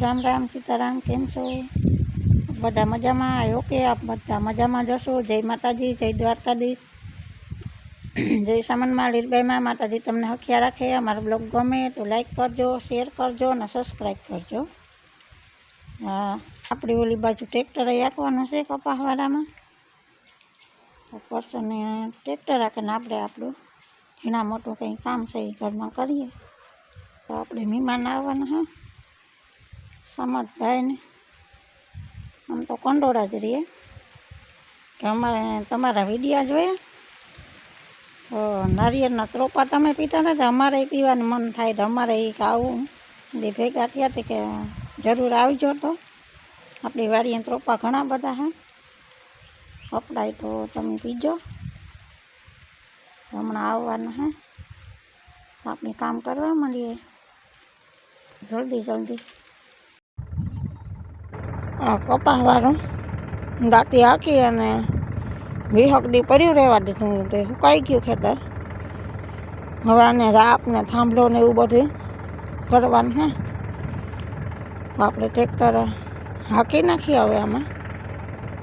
રામ રામ સીતારામ, કેમ છો? બધા મજામાં? ઓકે આપ બધા મજામાં જશો જય માતાજી, જય દ્વારકાધીશ. જય સામનમાં લીરબાઈમાં માતાજી તમને હખિયા રાખે. અમારો બ્લોગ ગમે તો લાઈક કરજો, શેર કરજો અને સબસ્ક્રાઈબ કરજો. હા, આપણી ઓલી બાજુ ટ્રેક્ટર રાખવાનું છે કપાસવાળામાં તો પર્સનને ટ્રેક્ટર રાખીને આપણે આપણું ઘણા મોટું કંઈ કામ છે એ ઘરમાં કરીએ. તો આપણે મહેમાન આવવાના, હા. સમતભાઈને આમ તો કંડોળા જ રહીએ. કે અમારે તમારા વિડીયા જોયા તો નારિયેળના ત્રોપા તમે પીતા હતા અમારે પીવાનું મન થાય તો અમારે એ આવું. બે ભેગા થયા હતા કે જરૂર આવજો તો. આપણી વાડીએ ત્રોપા ઘણા બધા હે. અપડાય તો તમે પીજો. હમણાં આવવાના હે. આપણે કામ કરવા માંડીએ. જલ્દી જલ્દી. કપાસવાળું દાંતી હાકી અને વીહક દી પડ્યું રહેવા દીધું. તે સુકાઈ ગયું ખેતર. હવે આને રાપ ને થાંભલો ને એવું બધું કરવાનું હે આપણે ટ્રેક્ટર હાકી નાખીએ હવે આમાં.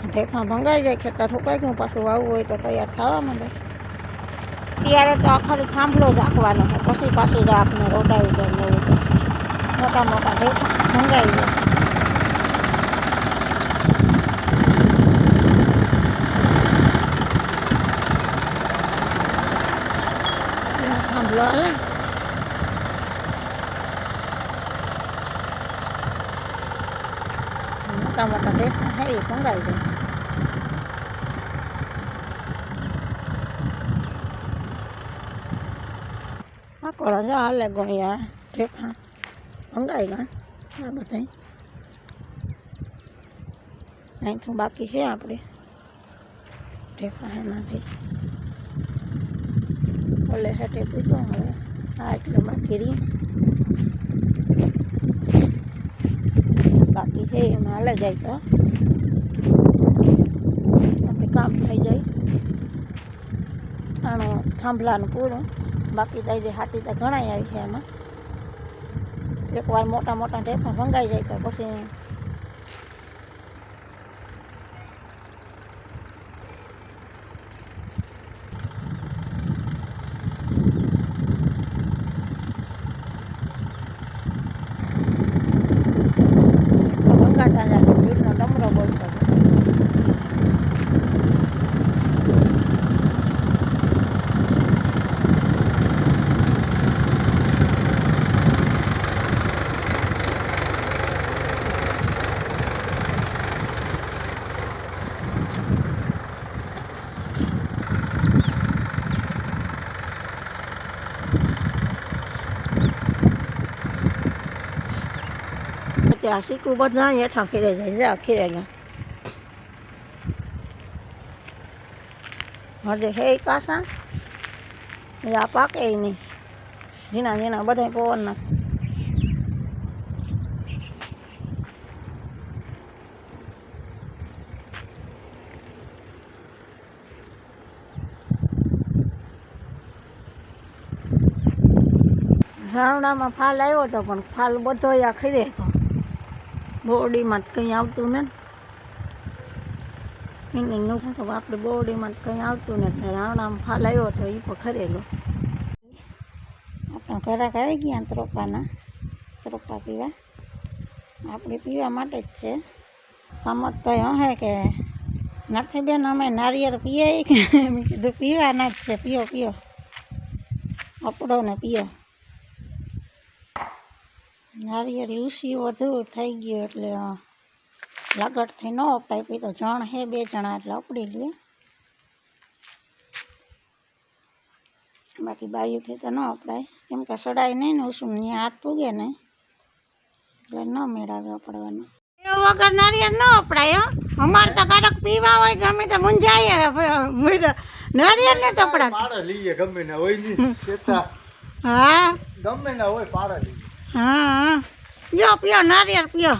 ઢેફા ભંગાઈ જાય, ખેતર સુકાઈ ગયું, પાછું વાવવું હોય તો તૈયાર થવા માંડે. ત્યારે તો ખાલી થાંભલો જ રાખવાનો છે. પછી પાછી રાપ ને રોડાવી જાય. મોટા મોટા ઢેફા ભંગાઈ જાય એનો થાંભલો હાલે ને. મોટા મોટા ઢેફા છે એ ભંગાઈ જાય આકોળા જો હાલે ગણ્યા ઢેફા ભંગાઈ ગયા આ બધા અહીંથી બાકી છે આપણે ઢેફા એમાંથી ઓલે હેઠે પૂછો હવે આ એટલું બાકી રહી છે, એમાં હાલે જાય તો. આપણે કામ થઈ જાય. આનું થાંભલાનું પૂરું. બાકી તો જે હાથી તો ઘણા આવી છે એમાં. એકવાર મોટા મોટા ઢેફા ભંગાઈ જાય તો પછી શીખવું બધા હેઠા ખીરે જાય જા ખીરે ગયા હજે હે કાસા એ આ પાકે નહીં ઝીણા ઝીણા બધા પવનના રાવણામાં ફાલ આવ્યો હતો પણ ફાલ બધો યા ખીરે. હતો બોરડીમાં જ કંઈ આવતું નથી. એને નું તો આપણે બોરડીમાં જ કંઈ આવતું નથી. રાવણામાં ફાલ આવ્યો હતો એ પણ ખરેલો આપણા ઘરાક આવી ગયા ત્રોપાના. ત્રોપા પીવા. આપણે પીવા માટે જ છે. સમજભાઈ હે કે નથી બેન, અમે નારિયેળ પીએ કે. મેં કીધું પીવાના જ છે. પીઓ પીઓ. અપડો ને પીઓ. નારિયેળ ઉસી વધુ થઈ ગયું એટલે અ, લગટથી ન અપાય તો જણ હે બે જણા એટલે અપડી લે. બાકી બાયુથી તો ન અપડાય કેમ કે સડાય નહીં ને ઉસુમ ને હાથ પૂગે ને એટલે ન મેળાવે અપડવાનું વગર નારિયેળ ન અપડાય હો. અમારે તો કારક પીવા હોય તો અમે તો મૂંઝાઈએ નારિયેળ ને તો લઈએ ગમે ના હોય હા. ગમે ના હોય પાડે હા. પીઓ પીઓ નારિયેળ પીઓ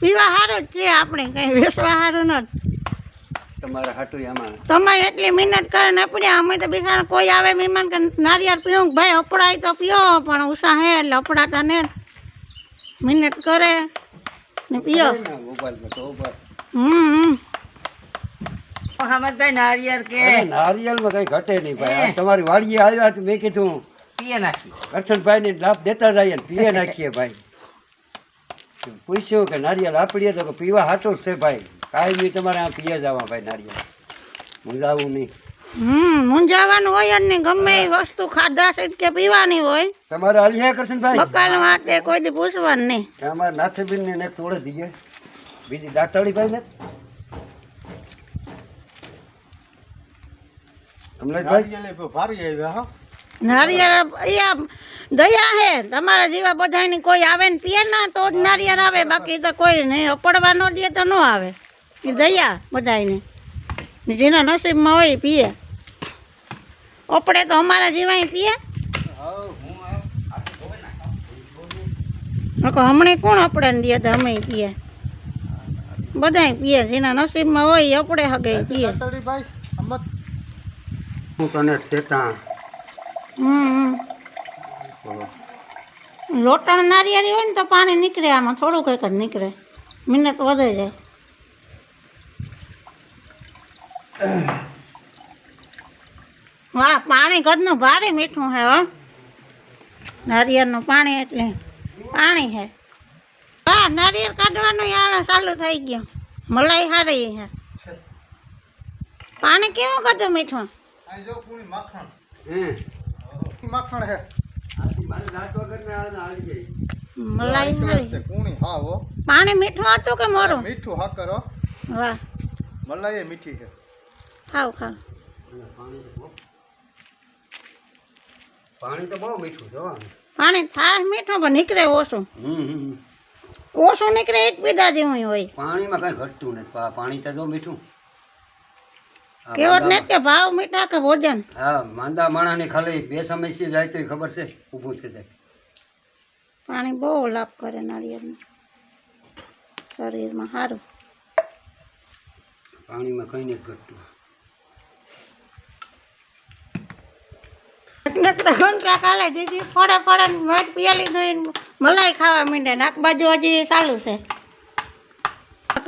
પીવા સારું જ છે આપણે કઈ વેચવા સારું નથી તમારે હાટું આમાં. તમે એટલી મહેનત કરે ને આપણે અમે તો બિચારા કોઈ આવે મહેમાન કે નારિયેળ પીવું ભાઈ અપડાય તો પીઓ પણ ઉષા હે એટલે અપડાતા ને મહેનત કરે. ને પીઓ. હમ હમ. મોહમ્મદભાઈ નારિયેળ કે? નારિયેળમાં કઈ ઘટે નહીં ભાઈ. આ તમારી વાડીએ આવ્યા તો મેં કીધું. પીએ નાખી કરશનભાઈ ને લાભ દેતા જઈએ ને પીએ નાખીએ ભાઈ. પૂછ્યું કે નારિયેળ આપડીએ તો પીવા હાટો છે ભાઈ. કાંઈ નહીં તમારે આ પીએ જવા ભાઈ નારિયેળ. મૂંઝાવું નહીં. હમ મૂંઝાવાનું હોય અને નહીં. ગમે એ વસ્તુ ખાધા છે કે પીવાની હોય. તમારે હાલી હે કરશનભાઈ બકાલ માટે કોઈ દી પૂછવાનું નહીં. અમારે નાથેબીન ને એક તોડે દઈએ બીજી દાંતળી ભાઈ ને? કમલેશભાઈ નારિયેળ અહીંયા દયા હે. તમારા જેવા બધાની કોઈ આવે ને પીએ ના, તો જ નારિયેળ આવે. બાકી તો કોઈ નહીં અપડવા ન દે તો ન આવે. એ દયા બધાને જેના નસીબમાં હોય પીએ. અપડે તો અમારા જેવા પીએ. હમણાં કોણ અપડે ને દે તો અમે પીએ. બધાય પીએ. જેના નસીબમાં હોય અપડે હગે પીએ. હું તને હમ. લોટણ નારિયેળી હોય ને તો પાણી નીકળે આમાં થોડું કંઈક જ નીકળે. મહેનત વધે જાય વાહ પાણી કદનું ભારે મીઠું હે હો. નારિયેળનું પાણી એટલે પાણી હે હા નારિયેળ કાઢવાનું યાર ચાલુ થઈ ગયું. મલાઈ હારી હે પાણી કેવું કદું મીઠું? હે માખણ હે. મારે દાંત વગરના આ ને હાલી ગઈ. મલાઈ હારી છે કુણી હા હો. પાણી મીઠું હતું કે મોરું? મીઠું હા કરો. વાહ. મલાઈ એ મીઠી છે. ખાવ ખાવ પાણી તો બહુ પાણી તો બહુ મીઠું છે હો. પાણી થાય મીઠું પણ નીકળે ઓછું. હમ હમ. ઓછું નીકળે એક પીધા જેવું હોય. પાણીમાં કઈ ઘટતું નથી. પા- પાણી તો જો મીઠું. આ કેવત ને કે ભાવ મીઠા કે ભોજન. હા માંદા માણાની ખાલી બે સમયથી જાય તો ખબર છે ઊભું છે જાય. પાણી બહુ લાભ કરે નાળિયેરનું શરીરમાં સારું પાણીમાં કઈ નથી ઘટતું. કાલે દીદી મેટ પિયાલી દોઈને મલાઈ ખાવા માંડે નાક બાજુ હજી ચાલુ છે.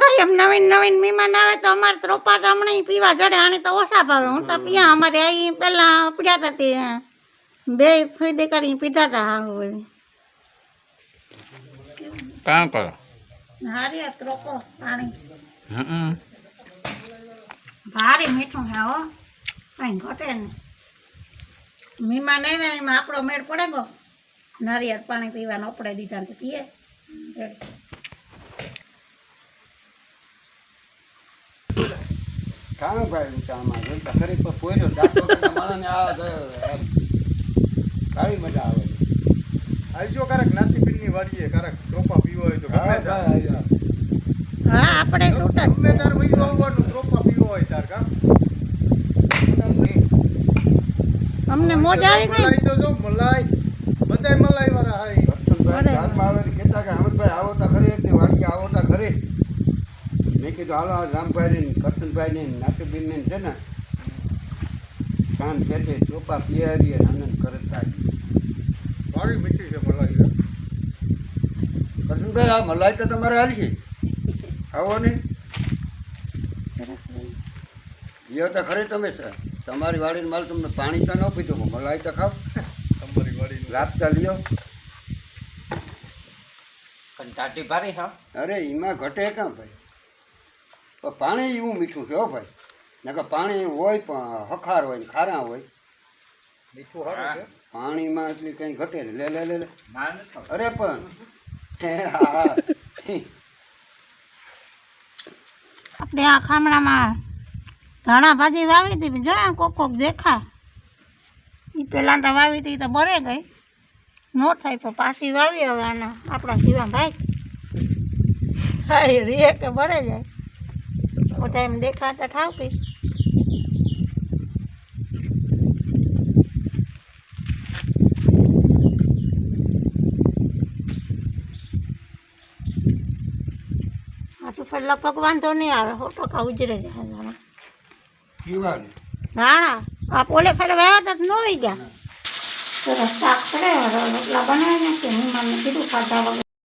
કઈ એમ નવીન નવીન મહેમાન આવે તો અમારે તો રોપા તો હમણાં ઈ પીવા જડે આને તો ઓછા ભાવે. હું તો પીયા અમારે અહીં પહેલાં પીડાતા હતી બે ફીદી કરી પીધા હતા હા હોય કામ કરો. હારી આ ત્રોકો પાણી. હમ ભારે મીઠું હે હો. કઈ ઘટે ને મહેમાન આવ્યા એમાં આપણો મેળ પડે ગો. નારિયેળ પાણી પીવાનું આપણે દીધા ને તો પીએ. કામ ભાઈ ઊંચામાં જોઈતા ખરી પર પોર્યો વગરના આ તો મજા આવે આવજો કારક નાથી પીરની વાડીએ કારક ત્રોપા પીવો હોય તો ગમે હા, આપણે છૂટ ગમે તાર વયું આવવાનું ટ્રોપા પીવો હોય તાર કા અમને મોજ આવી ગઈ મલાઈ તો જો મલાઈ બધાય મલાઈ વાળા હાય બરાબર. ગામમાં આવે તો કે હમદભાઈ આવો તા ખરે એક વાડીએ આવો તા ખરી મેં કીધું હાલો આ રામભાઈ ને કરશનભાઈ ને નાથુબીન ને છે ને કાન પેટે ચોપા પિયારી અને આનંદ કરતા સારી મીઠી છે મલાઈ કરશનભાઈ આ મલાઈ તો તમારે હાલી આવો ને. યો તો ખરી તમે તમારી વાડીને માલ તમને પાણી તો ન પીધું મલાઈ તો ખાવ. તમારી વાડી લાપતા લ્યો. કંટાટી ભારી હા? અરે એમાં ઘટે કાં ભાઈ? પણ પાણી એવું મીઠું છે હો ભાઈ. નકર પાણી હોય પણ હખાર હોય ને ખારા હોય. મીઠું સારું છે? પાણીમાં એટલી કંઈ ઘટે ને લે લે લે લે. અરે પણ. આપણે આ ખામણામાં ધાણા ભાજી વાવી હતી જો આ કોક કોક દેખા એ પહેલાં તો વાવી હતી તો બરે ગઈ. નો થાય પણ પાછી વાવી હવે આના આપણા જીવા ભાઈ હા એ રે કે બરે જાય. બધા એમ દેખાતા ઠાવ કે પાછું ફેર લગભગ વાંધો નહીં આવે સો ટકા ઉજરે જાય ધાણા ધાણા આ પોલે ફરે વાવ્યા તો ન હોય ગયા સરસ શાક કરે રોટલા બનાવી નાખીએ મહેમાનને કીધું ખાધા વગર